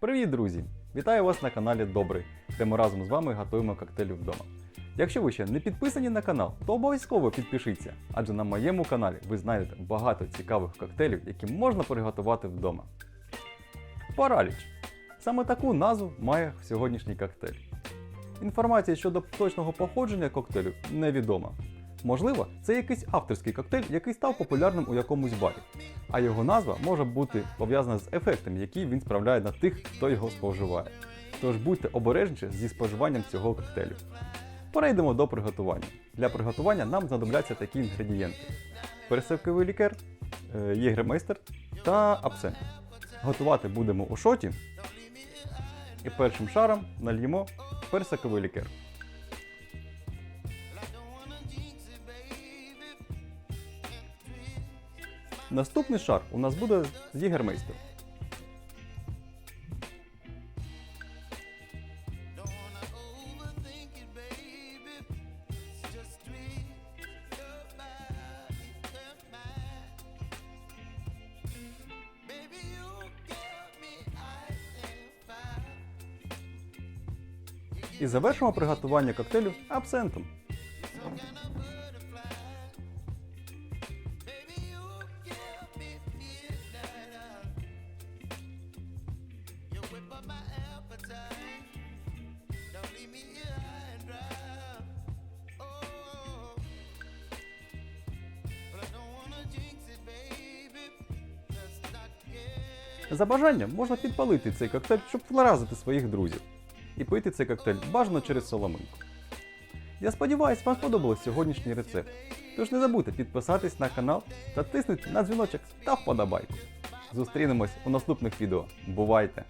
Привіт, друзі! Вітаю вас на каналі Добрий, де ми разом з вами готуємо коктейлі вдома. Якщо ви ще не підписані на канал, то обов'язково підпишіться, адже на моєму каналі ви знайдете багато цікавих коктейлів, які можна приготувати вдома. Параліч. Саме таку назву має сьогоднішній коктейль. Інформація щодо точного походження коктейлю невідома. Можливо, це якийсь авторський коктейль, який став популярним у якомусь барі, а його назва може бути пов'язана з ефектом, який він справляє на тих, хто його споживає. Тож будьте обережніші зі споживанням цього коктейлю. Перейдемо до приготування. Для приготування нам знадобляться такі інгредієнти: персиковий лікер, е, єгремейстер та абсент. Готувати будемо у шоті. І першим шаром нальємо персиковий лікер. Наступний шар у нас буде з єгермейстер. І завершимо приготування коктейлю абсентом. За бажанням можна підпалити цей коктейль, щоб вразити своїх друзів. І пити цей коктейль бажано через соломинку. Я сподіваюся, вам сподобався сьогоднішній рецепт. Тож не забудьте підписатись на канал та тиснути на дзвіночок та вподобайку. Зустрінемось у наступних відео. Бувайте!